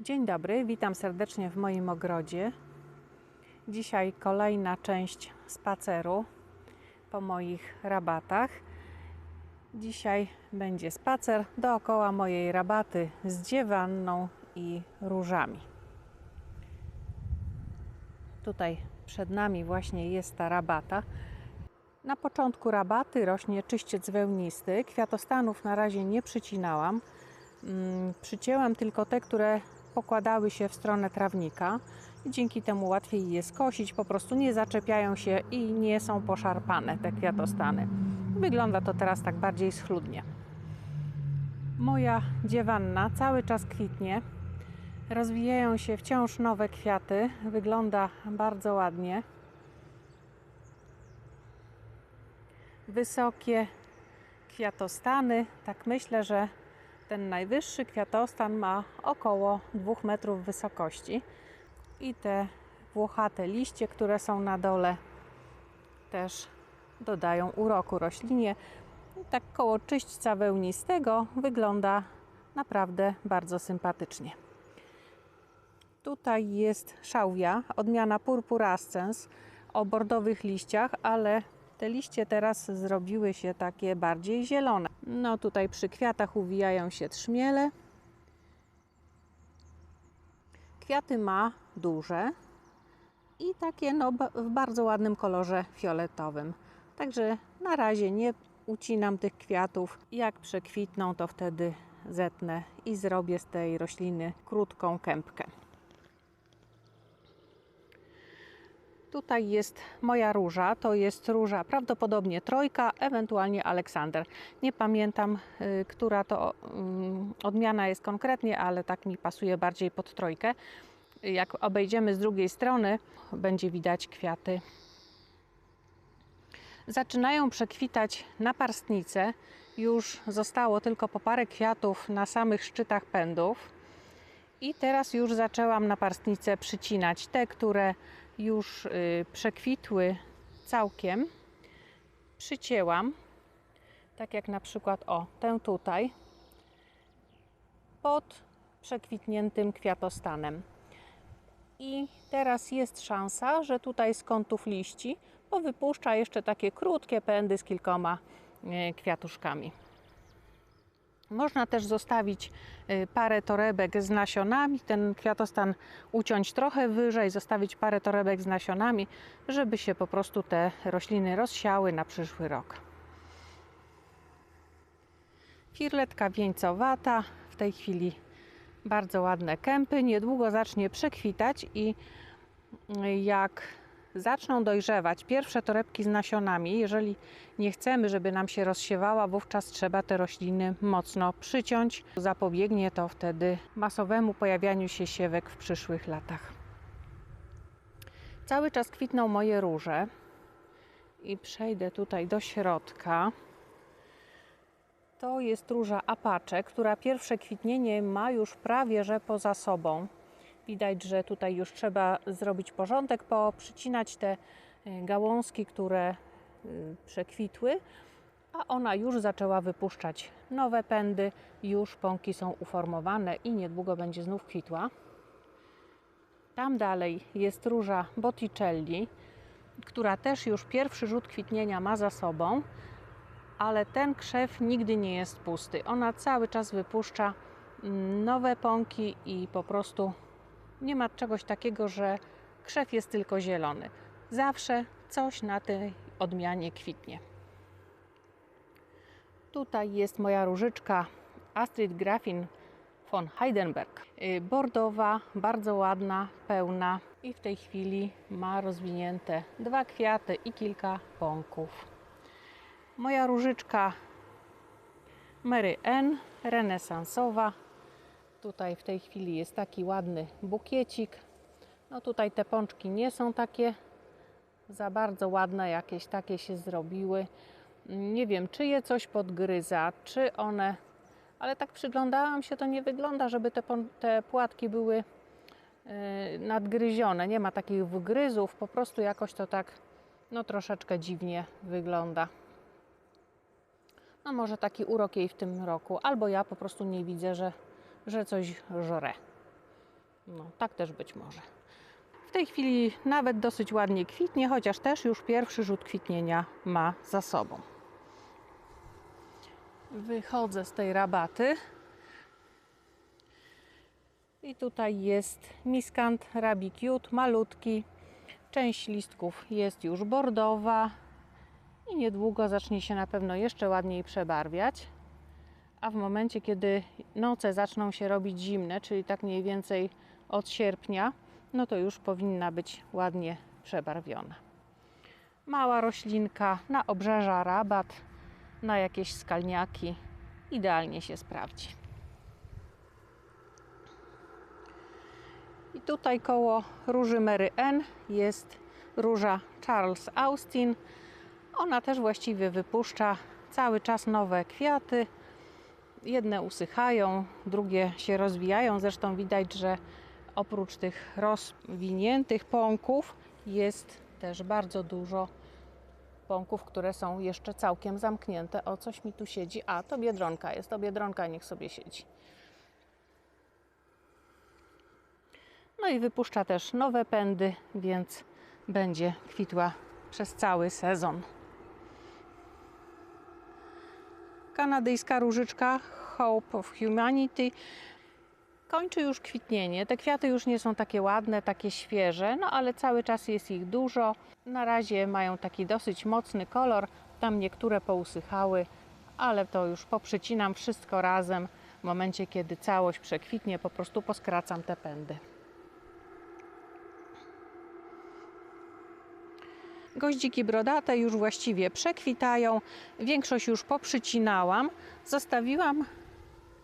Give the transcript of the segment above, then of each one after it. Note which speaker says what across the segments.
Speaker 1: Dzień dobry, witam serdecznie w moim ogrodzie. Dzisiaj kolejna część spaceru po moich rabatach. Dzisiaj będzie spacer dookoła mojej rabaty z dziewanną i różami. Tutaj przed nami właśnie jest ta rabata. Na początku rabaty rośnie czyściec wełnisty. Kwiatostanów na razie nie przycinałam. Mm, Przycięłam tylko te, które pokładały się w stronę trawnika i dzięki temu łatwiej je skosić. Po prostu nie zaczepiają się i nie są poszarpane te kwiatostany. Wygląda to teraz tak bardziej schludnie. Moja dziewanna cały czas kwitnie. Rozwijają się wciąż nowe kwiaty. Wygląda bardzo ładnie. Wysokie kwiatostany. Tak myślę, że ten najwyższy kwiatostan ma około 2 metrów wysokości. I te włochate liście, które są na dole, też dodają uroku roślinie. Tak koło czyśćca wełnistego wygląda naprawdę bardzo sympatycznie. Tutaj jest szałwia, odmiana purpurascens o bordowych liściach, ale te liście teraz zrobiły się takie bardziej zielone. No tutaj przy kwiatach uwijają się trzmiele. Kwiaty ma duże i takie no, w bardzo ładnym kolorze fioletowym. Także na razie nie ucinam tych kwiatów. Jak przekwitną, to wtedy zetnę i zrobię z tej rośliny krótką kępkę. Tutaj jest moja róża. To jest róża prawdopodobnie trojka, ewentualnie Aleksander. Nie pamiętam, y, która to mm, odmiana jest konkretnie, ale tak mi pasuje bardziej pod trojkę. Jak obejdziemy z drugiej strony, będzie widać kwiaty. Zaczynają przekwitać naparstnice. Już zostało tylko po parę kwiatów na samych szczytach pędów. I teraz już zaczęłam naparstnice przycinać. Te, które już y, przekwitły całkiem, przycięłam. Tak jak na przykład o tę tutaj pod przekwitniętym kwiatostanem. I teraz jest szansa, że tutaj z kątów liści powypuszcza jeszcze takie krótkie pędy z kilkoma y, kwiatuszkami. Można też zostawić y, parę torebek z nasionami, ten kwiatostan uciąć trochę wyżej, zostawić parę torebek z nasionami, żeby się po prostu te rośliny rozsiały na przyszły rok. Firletka wieńcowata, w tej chwili bardzo ładne kępy, niedługo zacznie przekwitać i y, jak zaczną dojrzewać pierwsze torebki z nasionami, jeżeli nie chcemy, żeby nam się rozsiewała, wówczas trzeba te rośliny mocno przyciąć. Zapobiegnie to wtedy masowemu pojawianiu się siewek w przyszłych latach. Cały czas kwitną moje róże i przejdę tutaj do środka. To jest róża Apache, która pierwsze kwitnienie ma już prawie że poza sobą. Widać, że tutaj już trzeba zrobić porządek, poprzycinać te y, gałązki, które y, przekwitły, a ona już zaczęła wypuszczać nowe pędy, już pąki są uformowane i niedługo będzie znów kwitła. Tam dalej jest róża Botticelli, która też już pierwszy rzut kwitnienia ma za sobą, ale ten krzew nigdy nie jest pusty. Ona cały czas wypuszcza mm, nowe pąki i po prostu nie ma czegoś takiego, że krzew jest tylko zielony. Zawsze coś na tej odmianie kwitnie. Tutaj jest moja różyczka Astrid Grafin von Heidenberg. Y, Bordowa, bardzo ładna, pełna i w tej chwili ma rozwinięte dwa kwiaty i kilka pąków. Moja różyczka Mary N, renesansowa, Tutaj w tej chwili jest taki ładny bukiecik. No tutaj te pączki nie są takie za bardzo ładne, jakieś takie się zrobiły. Nie wiem, czy je coś podgryza, czy one, ale tak przyglądałam się, to nie wygląda, żeby te, te płatki były yy, nadgryzione. Nie ma takich wgryzów, po prostu jakoś to tak, no troszeczkę dziwnie wygląda. No może taki urok jej w tym roku, albo ja po prostu nie widzę, że że coś żre. No, tak też być może. W tej chwili nawet dosyć ładnie kwitnie, chociaż też już pierwszy rzut kwitnienia ma za sobą. Wychodzę z tej rabaty. I tutaj jest miskant rabikiut, malutki. Część listków jest już bordowa i niedługo zacznie się na pewno jeszcze ładniej przebarwiać. A w momencie, kiedy noce zaczną się robić zimne, czyli tak mniej więcej od sierpnia, no to już powinna być ładnie przebarwiona. Mała roślinka na obrzeża rabat, na jakieś skalniaki idealnie się sprawdzi. I tutaj koło róży Mary N jest róża Charles Austin. Ona też właściwie wypuszcza cały czas nowe kwiaty. Jedne usychają, drugie się rozwijają. Zresztą widać, że oprócz tych rozwiniętych pąków jest też bardzo dużo pąków, które są jeszcze całkiem zamknięte. O, coś mi tu siedzi. A, to biedronka jest. To biedronka niech sobie siedzi. No i wypuszcza też nowe pędy, więc będzie kwitła przez cały sezon. Kanadyjska różyczka Hope of Humanity kończy już kwitnienie. Te kwiaty już nie są takie ładne, takie świeże, no ale cały czas jest ich dużo. Na razie mają taki dosyć mocny kolor. Tam niektóre pousychały, ale to już poprzycinam wszystko razem. W momencie, kiedy całość przekwitnie, po prostu poskracam te pędy. Goździki brodate już właściwie przekwitają. Większość już poprzycinałam. Zostawiłam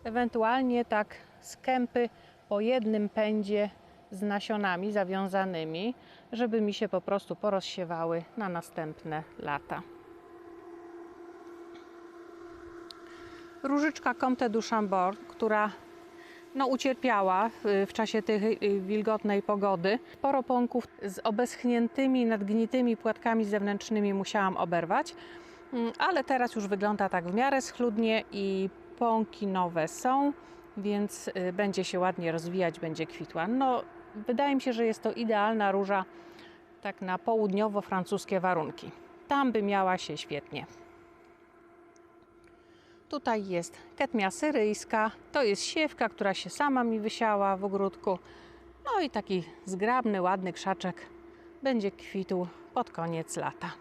Speaker 1: ewentualnie tak z kępy po jednym pędzie z nasionami zawiązanymi, żeby mi się po prostu porozsiewały na następne lata. Różyczka Comte du Chambord, która no, ucierpiała w, w czasie tej y, wilgotnej pogody. Sporo pąków z obeschniętymi, nadgnitymi płatkami zewnętrznymi musiałam oberwać, Mm, ale teraz już wygląda tak w miarę schludnie i pąki nowe są, więc y, będzie się ładnie rozwijać, będzie kwitła. No, wydaje mi się, że jest to idealna róża tak na południowo-francuskie warunki. Tam by miała się świetnie. Tutaj jest ketmia syryjska. To jest siewka, która się sama mi wysiała w ogródku. No i taki zgrabny, ładny krzaczek będzie kwitł pod koniec lata.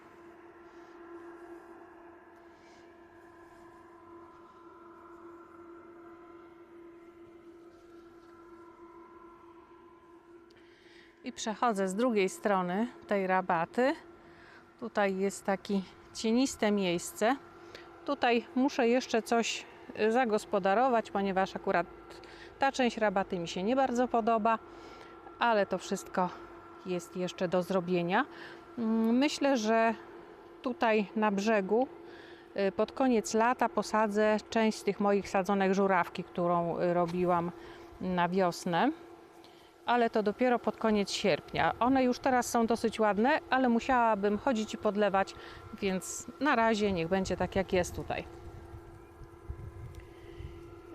Speaker 1: I przechodzę z drugiej strony tej rabaty. Tutaj jest takie cieniste miejsce. Tutaj muszę jeszcze coś y, zagospodarować, ponieważ akurat ta część rabaty mi się nie bardzo podoba, ale to wszystko jest jeszcze do zrobienia. Mm, Myślę, że tutaj na brzegu y, pod koniec lata posadzę część z tych moich sadzonek żurawki, którą y, robiłam na wiosnę ale to dopiero pod koniec sierpnia. One już teraz są dosyć ładne, ale musiałabym chodzić i podlewać, więc na razie niech będzie tak jak jest tutaj.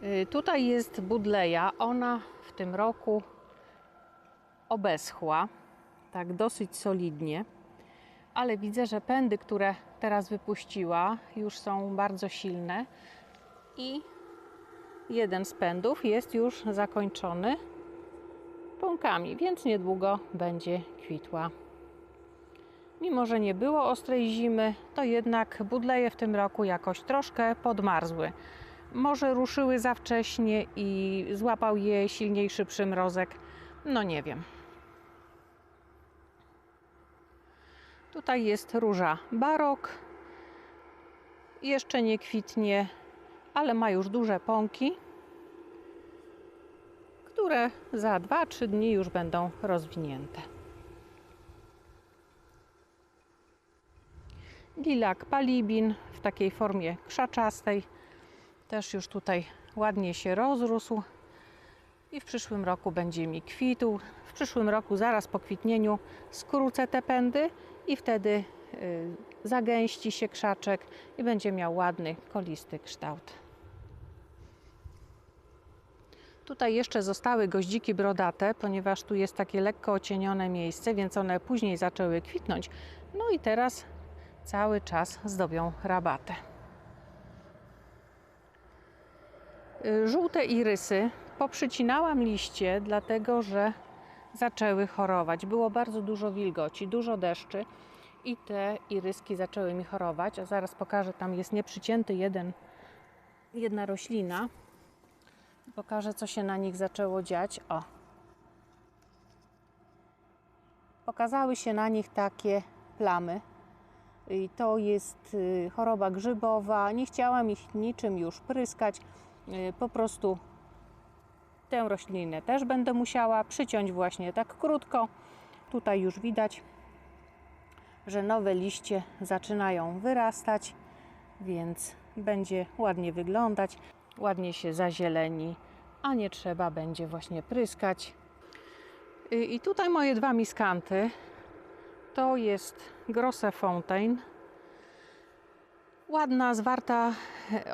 Speaker 1: Y, Tutaj jest budleja. Ona w tym roku obeschła, tak dosyć solidnie, ale widzę, że pędy, które teraz wypuściła, już są bardzo silne i jeden z pędów jest już zakończony pąkami, więc niedługo będzie kwitła. Mimo, że nie było ostrej zimy, to jednak budleje w tym roku jakoś troszkę podmarzły. Może ruszyły za wcześnie i złapał je silniejszy przymrozek. No nie wiem. Tutaj jest róża barok. Jeszcze nie kwitnie, ale ma już duże pąki które za 2-3 dni już będą rozwinięte. Lilak palibin w takiej formie krzaczastej też już tutaj ładnie się rozrósł i w przyszłym roku będzie mi kwitł. W przyszłym roku zaraz po kwitnieniu skrócę te pędy i wtedy y, zagęści się krzaczek i będzie miał ładny, kolisty kształt. Tutaj jeszcze zostały goździki brodate, ponieważ tu jest takie lekko ocienione miejsce, więc one później zaczęły kwitnąć. No i teraz cały czas zdobią rabatę. Żółte irysy poprzycinałam liście, dlatego że zaczęły chorować. Było bardzo dużo wilgoci, dużo deszczy i te iryski zaczęły mi chorować. A zaraz pokażę, tam jest nieprzycięty jeden, jedna roślina. Pokażę, co się na nich zaczęło dziać. O. Pokazały się na nich takie plamy. I to jest y, choroba grzybowa. Nie chciałam ich niczym już pryskać. Y, Po prostu tę roślinę też będę musiała przyciąć właśnie tak krótko. Tutaj już widać, że nowe liście zaczynają wyrastać, więc będzie ładnie wyglądać, ładnie się zazieleni, a nie trzeba będzie właśnie pryskać. I tutaj moje dwa miskanty to jest Grosse Fontaine. Ładna, zwarta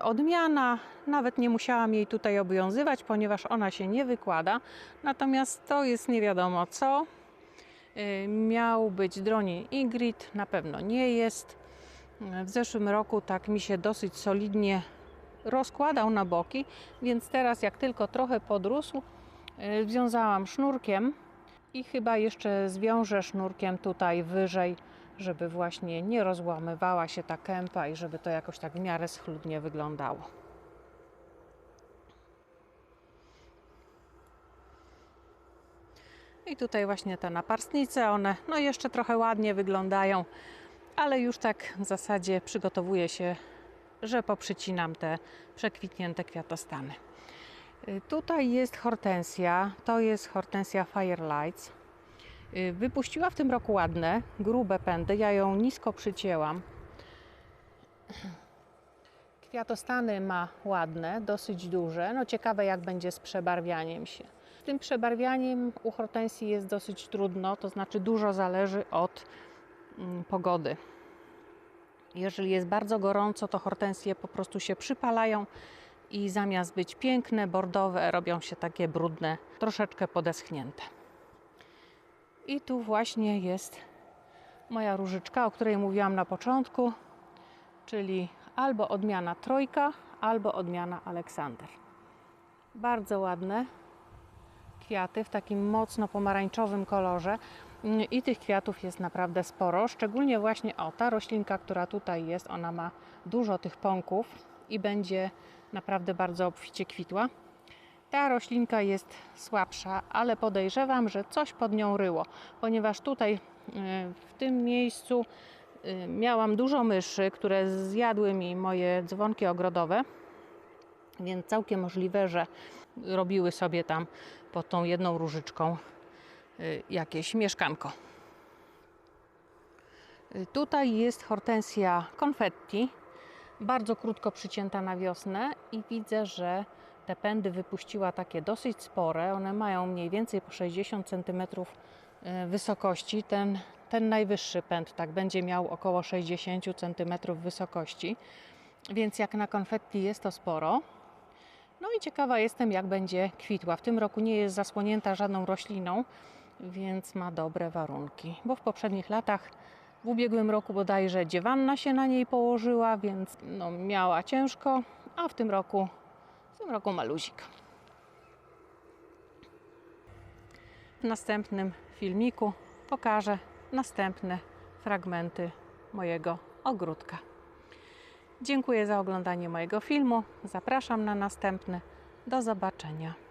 Speaker 1: odmiana. Nawet nie musiałam jej tutaj obowiązywać, ponieważ ona się nie wykłada. Natomiast to jest nie wiadomo co. Y, Miał być dronin Ingrid, na pewno nie jest. W zeszłym roku tak mi się dosyć solidnie rozkładał na boki, więc teraz jak tylko trochę podrósł, y, związałam sznurkiem i chyba jeszcze zwiążę sznurkiem tutaj wyżej, żeby właśnie nie rozłamywała się ta kępa i żeby to jakoś tak w miarę schludnie wyglądało. I tutaj właśnie te naparstnice, one no jeszcze trochę ładnie wyglądają, ale już tak w zasadzie przygotowuję się, że poprzycinam te przekwitnięte kwiatostany. Y, Tutaj jest hortensja, to jest hortensja Firelights. Y, Wypuściła w tym roku ładne, grube pędy, ja ją nisko przycięłam. Kwiatostany ma ładne, dosyć duże. No ciekawe jak będzie z przebarwianiem się. Z tym przebarwianiem u hortensji jest dosyć trudno, to znaczy dużo zależy od mm, pogody. Jeżeli jest bardzo gorąco, to hortensje po prostu się przypalają i zamiast być piękne, bordowe, robią się takie brudne, troszeczkę podeschnięte. I tu właśnie jest moja różyczka, o której mówiłam na początku, czyli albo odmiana Trojka, albo odmiana Aleksander. Bardzo ładne kwiaty w takim mocno pomarańczowym kolorze i tych kwiatów jest naprawdę sporo, szczególnie właśnie o ta roślinka, która tutaj jest, ona ma dużo tych pąków i będzie naprawdę bardzo obficie kwitła. Ta roślinka jest słabsza, ale podejrzewam, że coś pod nią ryło, ponieważ tutaj y, w tym miejscu y, miałam dużo myszy, które zjadły mi moje dzwonki ogrodowe, więc całkiem możliwe, że robiły sobie tam pod tą jedną różyczką jakieś mieszkanko. Y, Tutaj jest hortensja confetti, bardzo krótko przycięta na wiosnę i widzę, że te pędy wypuściła takie dosyć spore. One mają mniej więcej po 60 cm wysokości. Ten, ten najwyższy pęd tak będzie miał około 60 cm wysokości, więc jak na konfetti jest to sporo. No i ciekawa jestem, jak będzie kwitła. W tym roku nie jest zasłonięta żadną rośliną, więc ma dobre warunki. Bo w poprzednich latach, w ubiegłym roku bodajże dziewanna się na niej położyła, więc no, miała ciężko, a w tym roku, w tym roku ma luzik. W następnym filmiku pokażę następne fragmenty mojego ogródka. Dziękuję za oglądanie mojego filmu. Zapraszam na następny. Do zobaczenia.